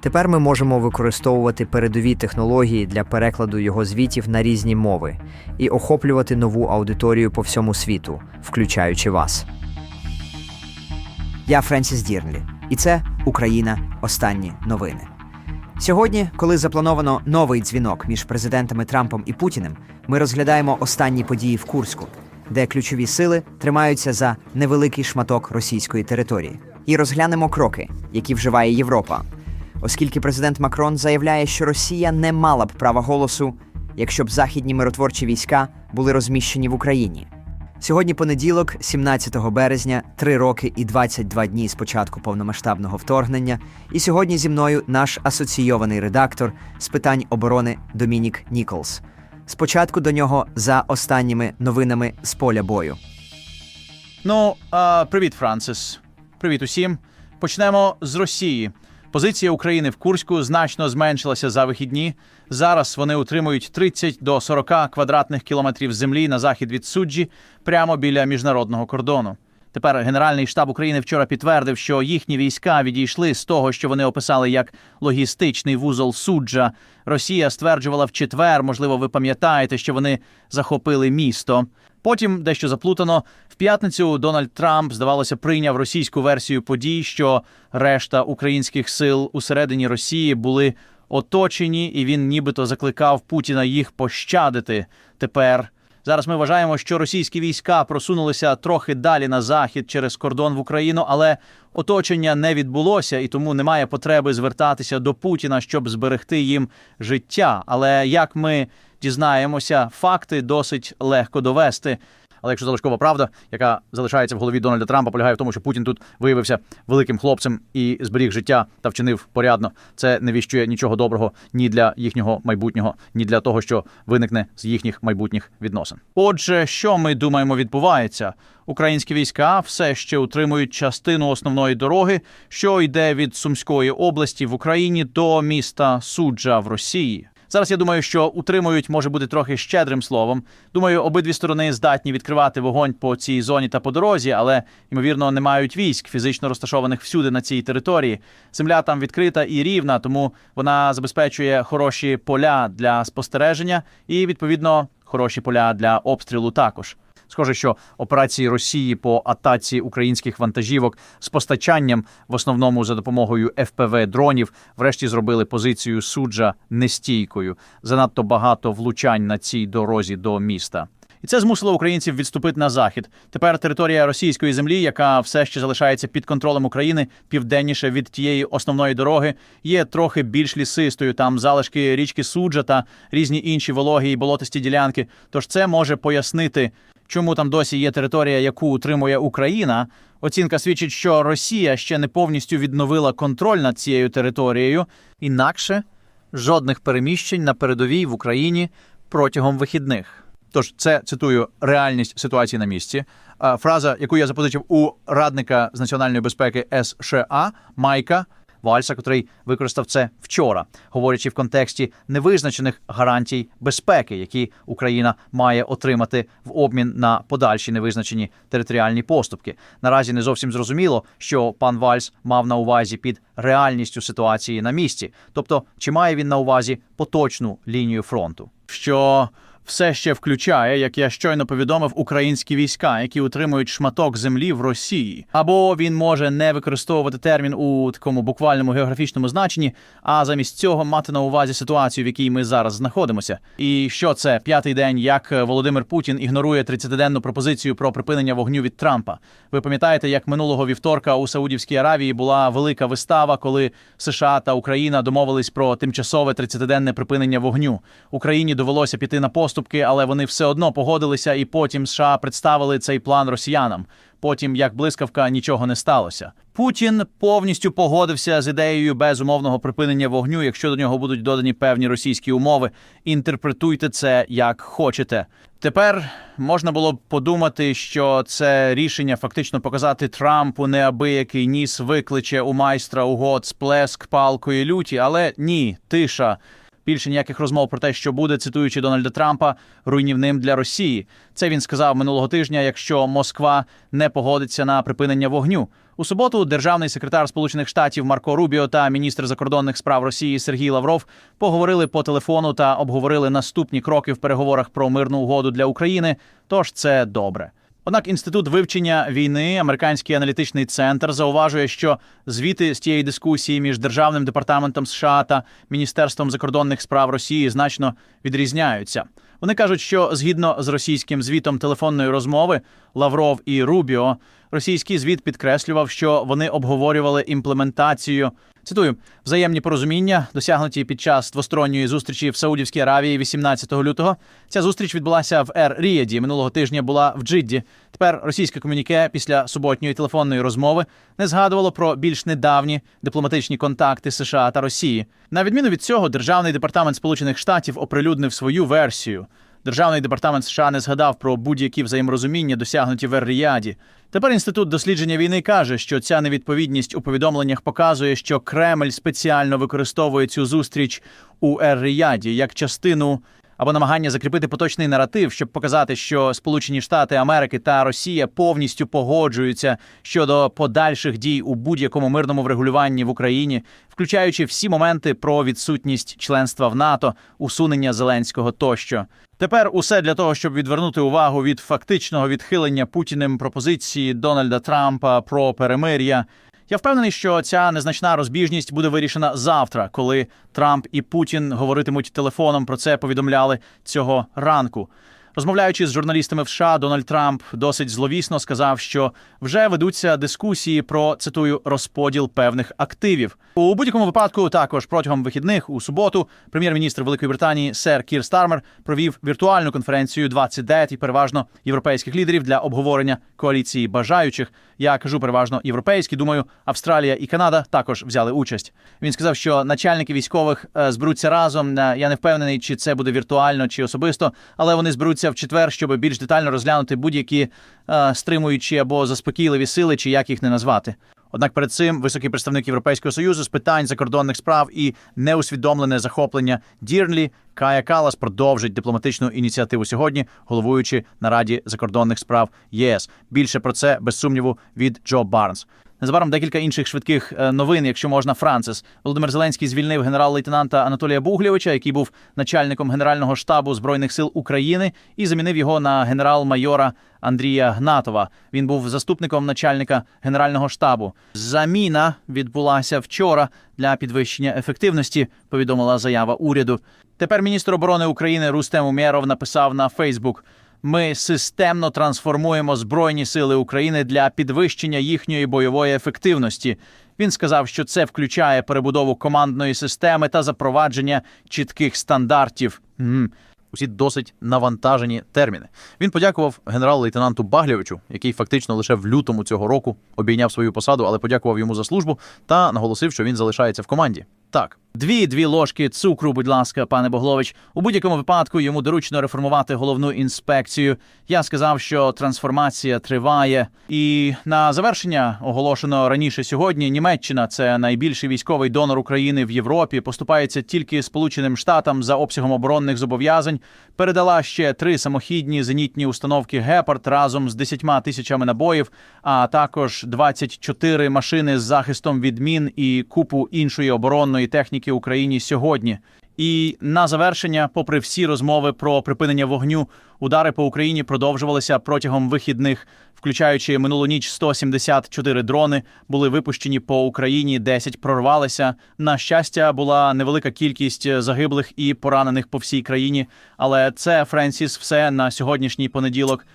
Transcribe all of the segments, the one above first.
Тепер ми можемо використовувати передові технології для перекладу його звітів на різні мови і охоплювати нову аудиторію по всьому світу, включаючи вас. Я Френсіс Дірнлі, і це Україна. Останні новини. Сьогодні, коли заплановано новий дзвінок між президентами Трампом і Путіним, ми розглядаємо останні події в Курську, де ключові сили тримаються за невеликий шматок російської території, і розглянемо кроки, які вживає Європа, оскільки президент Макрон заявляє, що Росія не мала б права голосу, якщо б західні миротворчі війська були розміщені в Україні. Сьогодні понеділок, 17 березня, 3 роки і 22 дні з початку повномасштабного вторгнення. І сьогодні зі мною наш асоційований редактор з питань оборони Домінік Ніколс. Спочатку до нього за останніми новинами з поля бою. Ну, а, привіт, Францис. Привіт усім. Почнемо з Росії. Позиція України в Курську значно зменшилася за вихідні. Зараз вони утримують 30 до 40 квадратних кілометрів землі на захід від суджі, прямо біля міжнародного кордону. Тепер Генеральний штаб України вчора підтвердив, що їхні війська відійшли з того, що вони описали як логістичний вузол суджа. Росія стверджувала в четвер, можливо, ви пам'ятаєте, що вони захопили місто. Потім дещо заплутано. П'ятницю Дональд Трамп, здавалося, прийняв російську версію подій, що решта українських сил усередині Росії були оточені, і він нібито закликав Путіна їх пощадити. Тепер зараз ми вважаємо, що російські війська просунулися трохи далі на захід через кордон в Україну, але оточення не відбулося, і тому немає потреби звертатися до Путіна, щоб зберегти їм життя. Але як ми дізнаємося, факти досить легко довести. Але якщо залишкова правда, яка залишається в голові Дональда Трампа, полягає в тому, що Путін тут виявився великим хлопцем і зберіг життя та вчинив порядно. Це не віщує нічого доброго ні для їхнього майбутнього, ні для того, що виникне з їхніх майбутніх відносин. Отже, що ми думаємо, відбувається? Українські війська все ще утримують частину основної дороги, що йде від Сумської області в Україні до міста Суджа в Росії. Зараз я думаю, що утримують може бути трохи щедрим словом. Думаю, обидві сторони здатні відкривати вогонь по цій зоні та по дорозі, але ймовірно не мають військ, фізично розташованих всюди на цій території. Земля там відкрита і рівна, тому вона забезпечує хороші поля для спостереження і відповідно хороші поля для обстрілу також. Схоже, що операції Росії по атаці українських вантажівок з постачанням, в основному за допомогою ФПВ дронів, врешті зробили позицію суджа нестійкою. Занадто багато влучань на цій дорозі до міста. І це змусило українців відступити на захід. Тепер територія російської землі, яка все ще залишається під контролем України, південніше від тієї основної дороги, є трохи більш лісистою. Там залишки річки Суджа та різні інші вологі і болотисті ділянки. Тож це може пояснити, чому там досі є територія, яку утримує Україна. Оцінка свідчить, що Росія ще не повністю відновила контроль над цією територією, інакше жодних переміщень на передовій в Україні протягом вихідних. Тож це цитую реальність ситуації на місці. Фраза, яку я запозичив у радника з національної безпеки США Майка Вальса, котрий використав це вчора, говорячи в контексті невизначених гарантій безпеки, які Україна має отримати в обмін на подальші невизначені територіальні поступки. Наразі не зовсім зрозуміло, що пан Вальс мав на увазі під реальністю ситуації на місці, тобто чи має він на увазі поточну лінію фронту, що все ще включає, як я щойно повідомив, українські війська, які утримують шматок землі в Росії, або він може не використовувати термін у такому буквальному географічному значенні, а замість цього мати на увазі ситуацію, в якій ми зараз знаходимося. І що це п'ятий день, як Володимир Путін ігнорує 30-денну пропозицію про припинення вогню від Трампа. Ви пам'ятаєте, як минулого вівторка у Саудівській Аравії була велика вистава, коли США та Україна домовились про тимчасове 30-денне припинення вогню. Україні довелося піти на поступ поступки, але вони все одно погодилися, і потім США представили цей план росіянам. Потім, як блискавка, нічого не сталося. Путін повністю погодився з ідеєю безумовного припинення вогню, якщо до нього будуть додані певні російські умови. Інтерпретуйте це як хочете. Тепер можна було б подумати, що це рішення фактично показати Трампу неабиякий ніс викличе у майстра угод сплеск палкою люті, але ні, тиша. Більше ніяких розмов про те, що буде, цитуючи Дональда Трампа, руйнівним для Росії. Це він сказав минулого тижня, якщо Москва не погодиться на припинення вогню. У суботу державний секретар Сполучених Штатів Марко Рубіо та міністр закордонних справ Росії Сергій Лавров поговорили по телефону та обговорили наступні кроки в переговорах про мирну угоду для України. Тож це добре. Однак інститут вивчення війни, американський аналітичний центр, зауважує, що звіти з тієї дискусії між державним департаментом США та Міністерством закордонних справ Росії значно відрізняються. Вони кажуть, що згідно з російським звітом телефонної розмови Лавров і Рубіо, російський звіт підкреслював, що вони обговорювали імплементацію. Цитую взаємні порозуміння, досягнуті під час двосторонньої зустрічі в Саудівській Аравії 18 лютого. Ця зустріч відбулася в Ер Ріяді. Минулого тижня була в Джидді. Тепер російське комюніке після суботньої телефонної розмови не згадувало про більш недавні дипломатичні контакти США та Росії. На відміну від цього, державний департамент Сполучених Штатів оприлюднив свою версію. Державний департамент США не згадав про будь-які взаєморозуміння, досягнуті в Ер-Ріаді. Тепер інститут дослідження війни каже, що ця невідповідність у повідомленнях показує, що Кремль спеціально використовує цю зустріч у Ер-Ріаді як частину або намагання закріпити поточний наратив, щоб показати, що Сполучені Штати Америки та Росія повністю погоджуються щодо подальших дій у будь-якому мирному врегулюванні в Україні, включаючи всі моменти про відсутність членства в НАТО, усунення Зеленського тощо. Тепер усе для того, щоб відвернути увагу від фактичного відхилення Путіним пропозиції Дональда Трампа про перемир'я. Я впевнений, що ця незначна розбіжність буде вирішена завтра, коли Трамп і Путін говоритимуть телефоном. Про це повідомляли цього ранку. Розмовляючи з журналістами в США, Дональд Трамп досить зловісно сказав, що вже ведуться дискусії про цитую розподіл певних активів. У будь-якому випадку, також протягом вихідних у суботу, прем'єр-міністр Великої Британії сер Кір Стармер провів віртуальну конференцію 29 і переважно європейських лідерів для обговорення коаліції бажаючих. Я кажу переважно європейські. Думаю, Австралія і Канада також взяли участь. Він сказав, що начальники військових е, зберуться разом. Е, Я не впевнений, чи це буде віртуально чи особисто, але вони зберуться в четвер, щоб більш детально розглянути будь-які е, стримуючі або заспокійливі сили, чи як їх не назвати. Однак перед цим високий представник Європейського союзу з питань закордонних справ і неусвідомлене захоплення Дірнлі Кая Калас продовжить дипломатичну ініціативу сьогодні, головуючи на Раді закордонних справ ЄС. Більше про це без сумніву від Джо Барнс. Незабаром декілька інших швидких е, новин, якщо можна, Францис. Володимир Зеленський звільнив генерал-лейтенанта Анатолія Буглєвича, який був начальником Генерального штабу Збройних сил України, і замінив його на генерал-майора Андрія Гнатова. Він був заступником начальника Генерального штабу. Заміна відбулася вчора для підвищення ефективності, повідомила заява уряду. Тепер міністр оборони України Рустем Умєров написав на Фейсбук. Ми системно трансформуємо Збройні сили України для підвищення їхньої бойової ефективності. Він сказав, що це включає перебудову командної системи та запровадження чітких стандартів. Усі досить навантажені терміни. Він подякував генерал-лейтенанту Баглєвичу, який фактично лише в лютому цього року обійняв свою посаду, але подякував йому за службу та наголосив, що він залишається в команді. Так, дві дві ложки цукру, будь ласка, пане Боглович. У будь-якому випадку йому доручно реформувати головну інспекцію. Я сказав, що трансформація триває. І на завершення оголошено раніше сьогодні. Німеччина це найбільший військовий донор України в Європі. Поступається тільки Сполученим Штатам за обсягом оборонних зобов'язань. Передала ще три самохідні зенітні установки Гепард разом з 10 тисячами набоїв, а також 24 машини з захистом від мін і купу іншої оборонної техніки Україні сьогодні. І на завершення, попри всі розмови про припинення вогню, удари по Україні продовжувалися протягом вихідних, включаючи минулу ніч 174 дрони були випущені по Україні, 10 прорвалися. На щастя, була невелика кількість загиблих і поранених по всій країні. Але це Френсіс, все на сьогоднішній понеділок.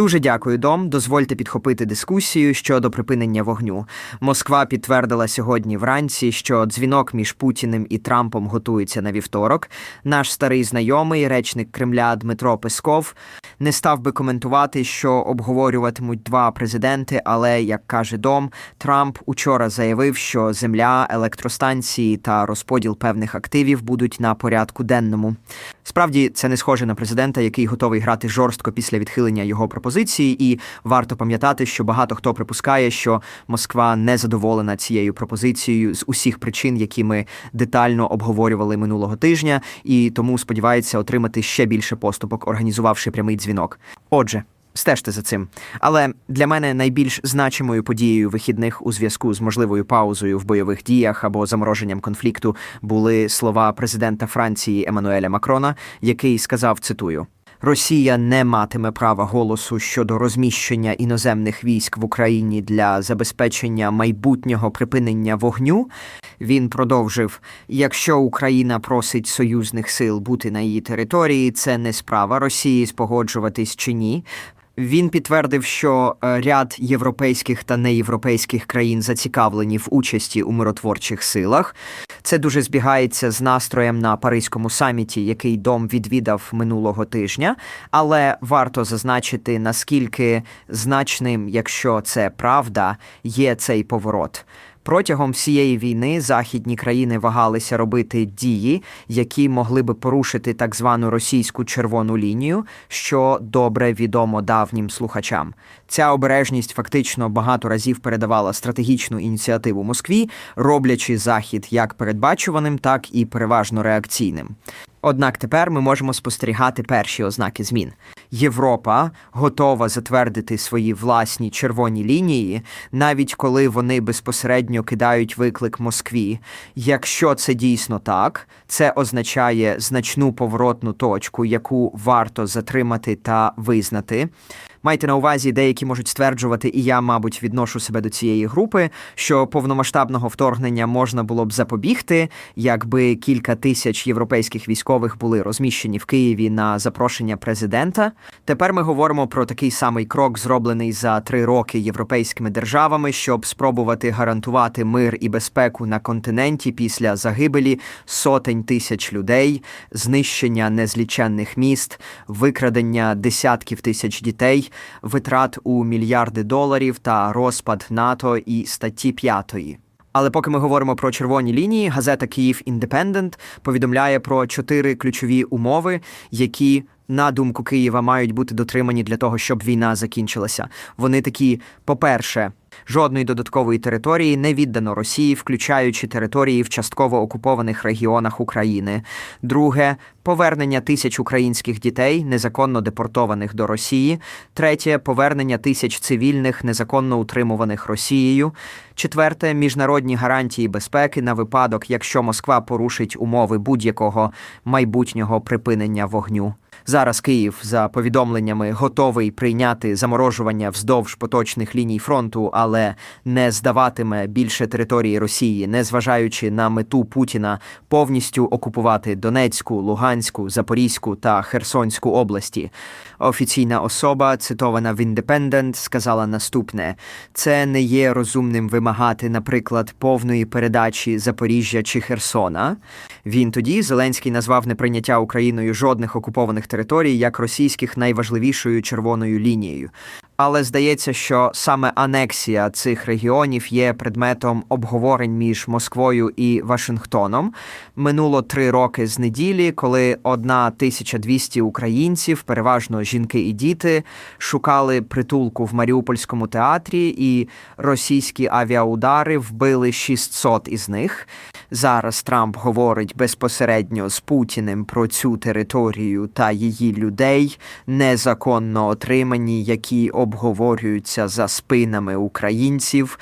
Дуже дякую, Дом. Дозвольте підхопити дискусію щодо припинення вогню. Москва підтвердила сьогодні вранці, що дзвінок між Путіним і Трампом готується на вівторок. Наш старий знайомий, речник Кремля Дмитро Песков, не став би коментувати, що обговорюватимуть два президенти, але як каже Дом, Трамп учора заявив, що земля, електростанції та розподіл певних активів будуть на порядку денному. Справді, це не схоже на президента, який готовий грати жорстко після відхилення його пропозиції, і варто пам'ятати, що багато хто припускає, що Москва не задоволена цією пропозицією з усіх причин, які ми детально обговорювали минулого тижня, і тому сподівається отримати ще більше поступок, організувавши прямий дзвінок. Отже. Стежте за цим. Але для мене найбільш значимою подією вихідних у зв'язку з можливою паузою в бойових діях або замороженням конфлікту були слова президента Франції Еммануеля Макрона, який сказав цитую. Росія не матиме права голосу щодо розміщення іноземних військ в Україні для забезпечення майбутнього припинення вогню. Він продовжив: якщо Україна просить союзних сил бути на її території, це не справа Росії спогоджуватись чи ні. Він підтвердив, що е, ряд європейських та неєвропейських країн зацікавлені в участі у миротворчих силах. Це дуже збігається з настроєм на Паризькому саміті, який дом відвідав минулого тижня. Але варто зазначити, наскільки значним, якщо це правда, є цей поворот. Протягом всієї війни західні країни вагалися робити дії, які могли би порушити так звану російську червону лінію, що добре відомо давнім слухачам. Ця обережність фактично багато разів передавала стратегічну ініціативу Москві, роблячи захід як передбачуваним, так і переважно реакційним. Однак тепер ми можемо спостерігати перші ознаки змін. Європа готова затвердити свої власні червоні лінії, навіть коли вони безпосередньо кидають виклик Москві. Якщо це дійсно так, це означає значну поворотну точку, яку варто затримати та визнати. Майте на увазі, деякі можуть стверджувати, і я, мабуть, відношу себе до цієї групи, що повномасштабного вторгнення можна було б запобігти, якби кілька тисяч європейських військових були розміщені в Києві на запрошення президента. Тепер ми говоримо про такий самий крок, зроблений за три роки європейськими державами, щоб спробувати гарантувати мир і безпеку на континенті після загибелі сотень тисяч людей, знищення незліченних міст, викрадення десятків тисяч дітей витрат у мільярди доларів та розпад НАТО і статті 5. Але поки ми говоримо про червоні лінії, газета Київ Індепендент повідомляє про чотири ключові умови, які на думку Києва мають бути дотримані для того, щоб війна закінчилася. Вони такі: по-перше, жодної додаткової території не віддано Росії, включаючи території в частково окупованих регіонах України. Друге повернення тисяч українських дітей, незаконно депортованих до Росії. Третє повернення тисяч цивільних, незаконно утримуваних Росією. Четверте міжнародні гарантії безпеки на випадок, якщо Москва порушить умови будь-якого майбутнього припинення вогню. Зараз Київ за повідомленнями готовий прийняти заморожування вздовж поточних ліній фронту, але не здаватиме більше території Росії, незважаючи на мету Путіна повністю окупувати Донецьку, Луганську, Запорізьку та Херсонську області. Офіційна особа, цитована в Independent, сказала наступне: це не є розумним вимагати, наприклад, повної передачі Запоріжжя чи Херсона. Він тоді Зеленський назвав неприйняття Україною жодних окупованих територій як російських найважливішою червоною лінією. Але здається, що саме анексія цих регіонів є предметом обговорень між Москвою і Вашингтоном. Минуло три роки з неділі, коли 1200 українців, переважно жінки і діти, шукали притулку в Маріупольському театрі, і російські авіаудари вбили 600 із них. Зараз Трамп говорить безпосередньо з Путіним про цю територію та її людей, незаконно отримані, які обговорюються за спинами українців.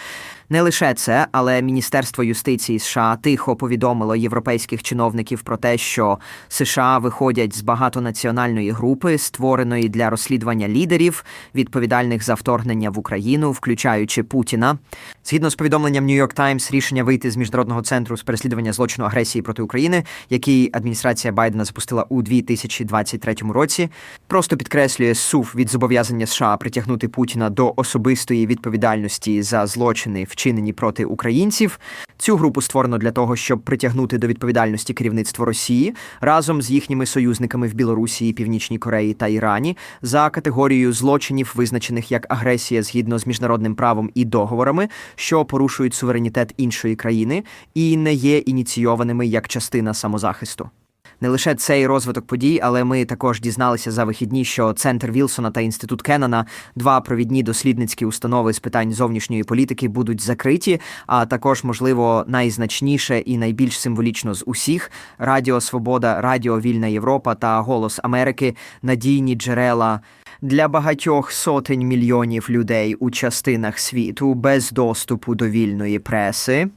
Не лише це, але Міністерство юстиції США тихо повідомило європейських чиновників про те, що США виходять з багатонаціональної групи, створеної для розслідування лідерів, відповідальних за вторгнення в Україну, включаючи Путіна. Згідно з повідомленням New York Times, рішення вийти з міжнародного центру з переслідування злочину агресії проти України, який адміністрація Байдена запустила у 2023 році, просто підкреслює сув від зобов'язання США притягнути Путіна до особистої відповідальності за злочини, вчинені проти українців. Цю групу створено для того, щоб притягнути до відповідальності керівництво Росії разом з їхніми союзниками в Білорусі, Північній Кореї та Ірані за категорією злочинів, визначених як агресія згідно з міжнародним правом і договорами, що порушують суверенітет іншої країни і не є ініційованими як частина самозахисту. Не лише цей розвиток подій, але ми також дізналися за вихідні, що центр Вілсона та інститут Кеннона, два провідні дослідницькі установи з питань зовнішньої політики, будуть закриті. А також, можливо, найзначніше і найбільш символічно з усіх Радіо Свобода, Радіо Вільна Європа та Голос Америки надійні джерела. Для багатьох сотень мільйонів людей у частинах світу без доступу до вільної преси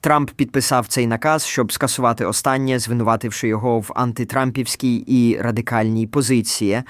Трамп підписав цей наказ, щоб скасувати останнє, звинувативши його в антитрампівській і радикальній позиції.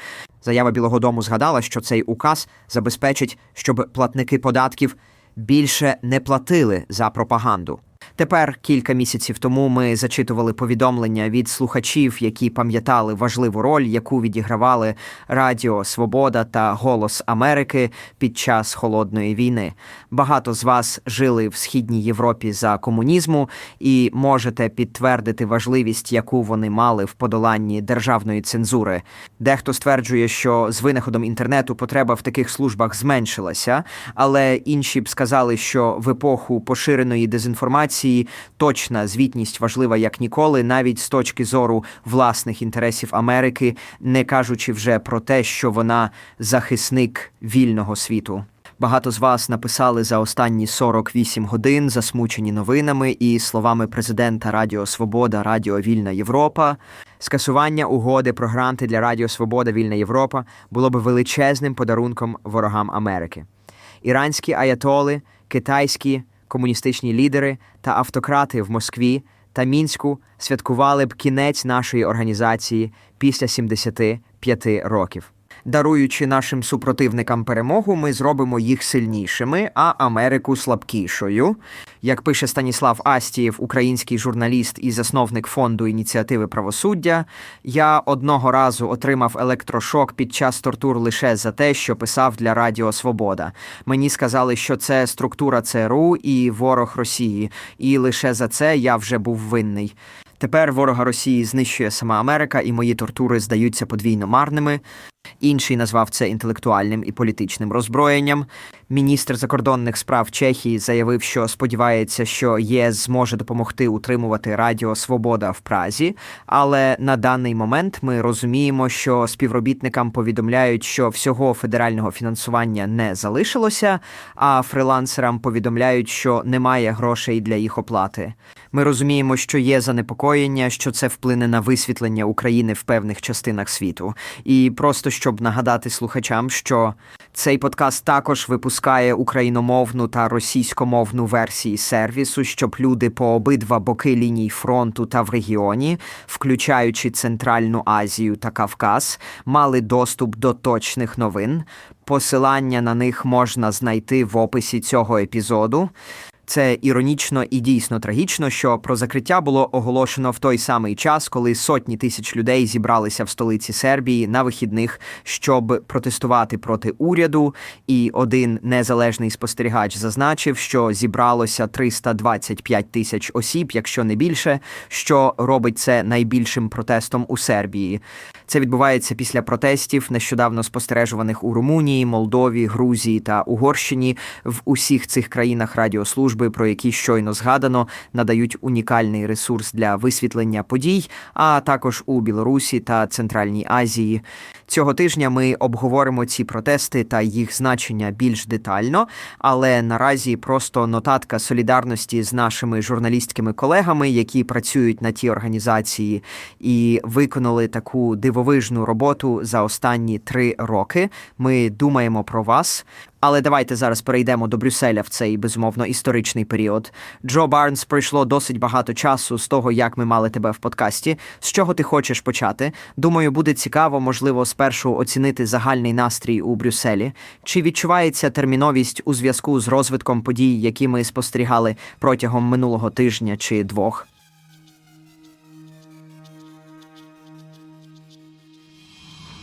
Заява Білого Дому згадала, що цей указ забезпечить, щоб платники податків більше не платили за пропаганду. Тепер кілька місяців тому ми зачитували повідомлення від слухачів, які пам'ятали важливу роль, яку відігравали Радіо Свобода та Голос Америки під час холодної війни. Багато з вас жили в східній Європі за комунізму і можете підтвердити важливість, яку вони мали в подоланні державної цензури. Дехто стверджує, що з винаходом інтернету потреба в таких службах зменшилася, але інші б сказали, що в епоху поширеної дезінформації точна звітність важлива як ніколи, навіть з точки зору власних інтересів Америки, не кажучи вже про те, що вона захисник вільного світу. Багато з вас написали за останні 48 годин, засмучені новинами і словами президента Радіо Свобода, Радіо Вільна Європа. Скасування угоди про гранти для Радіо Свобода Вільна Європа було б величезним подарунком ворогам Америки. Іранські аятоли, китайські комуністичні лідери та автократи в Москві та Мінську святкували б кінець нашої організації після 75 років. Даруючи нашим супротивникам перемогу, ми зробимо їх сильнішими, а Америку слабкішою. Як пише Станіслав Астієв, український журналіст і засновник фонду ініціативи правосуддя, я одного разу отримав електрошок під час тортур лише за те, що писав для Радіо Свобода. Мені сказали, що це структура ЦРУ і ворог Росії, і лише за це я вже був винний. Тепер ворога Росії знищує сама Америка, і мої тортури здаються подвійно марними. Інший назвав це інтелектуальним і політичним роззброєнням. Міністр закордонних справ Чехії заявив, що сподівається, що ЄС зможе допомогти утримувати Радіо Свобода в Празі. Але на даний момент ми розуміємо, що співробітникам повідомляють, що всього федерального фінансування не залишилося, а фрилансерам повідомляють, що немає грошей для їх оплати. Ми розуміємо, що є занепокоєння, що це вплине на висвітлення України в певних частинах світу. І просто щоб нагадати слухачам, що цей подкаст також випускає україномовну та російськомовну версії сервісу, щоб люди по обидва боки ліній фронту та в регіоні, включаючи Центральну Азію та Кавказ, мали доступ до точних новин. Посилання на них можна знайти в описі цього епізоду. Це іронічно і дійсно трагічно, що про закриття було оголошено в той самий час, коли сотні тисяч людей зібралися в столиці Сербії на вихідних, щоб протестувати проти уряду. І один незалежний спостерігач зазначив, що зібралося 325 тисяч осіб, якщо не більше, що робить це найбільшим протестом у Сербії. Це відбувається після протестів, нещодавно спостережуваних у Румунії, Молдові, Грузії та Угорщині. В усіх цих країнах радіослужби, про які щойно згадано, надають унікальний ресурс для висвітлення подій, а також у Білорусі та Центральній Азії. Цього тижня ми обговоримо ці протести та їх значення більш детально, але наразі просто нотатка солідарності з нашими журналістськими колегами, які працюють на тій організації і виконали таку дивовижну роботу за останні три роки. Ми думаємо про вас. Але давайте зараз перейдемо до Брюсселя в цей безумовно історичний період. Джо Барнс пройшло досить багато часу з того, як ми мали тебе в подкасті. З чого ти хочеш почати? Думаю, буде цікаво, можливо, спершу оцінити загальний настрій у Брюсселі. Чи відчувається терміновість у зв'язку з розвитком подій, які ми спостерігали протягом минулого тижня чи двох?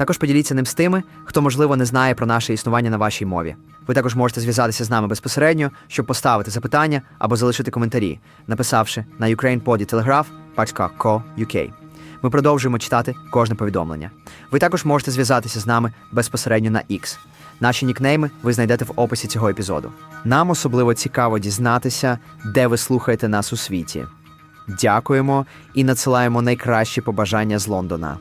Також поділіться ним з тими, хто, можливо, не знає про наше існування на вашій мові. Ви також можете зв'язатися з нами безпосередньо, щоб поставити запитання або залишити коментарі, написавши на ukrainepoditelegraph.co.uk. Ми продовжуємо читати кожне повідомлення. Ви також можете зв'язатися з нами безпосередньо на X. Наші нікнейми ви знайдете в описі цього епізоду. Нам особливо цікаво дізнатися, де ви слухаєте нас у світі. Дякуємо і надсилаємо найкращі побажання з Лондона.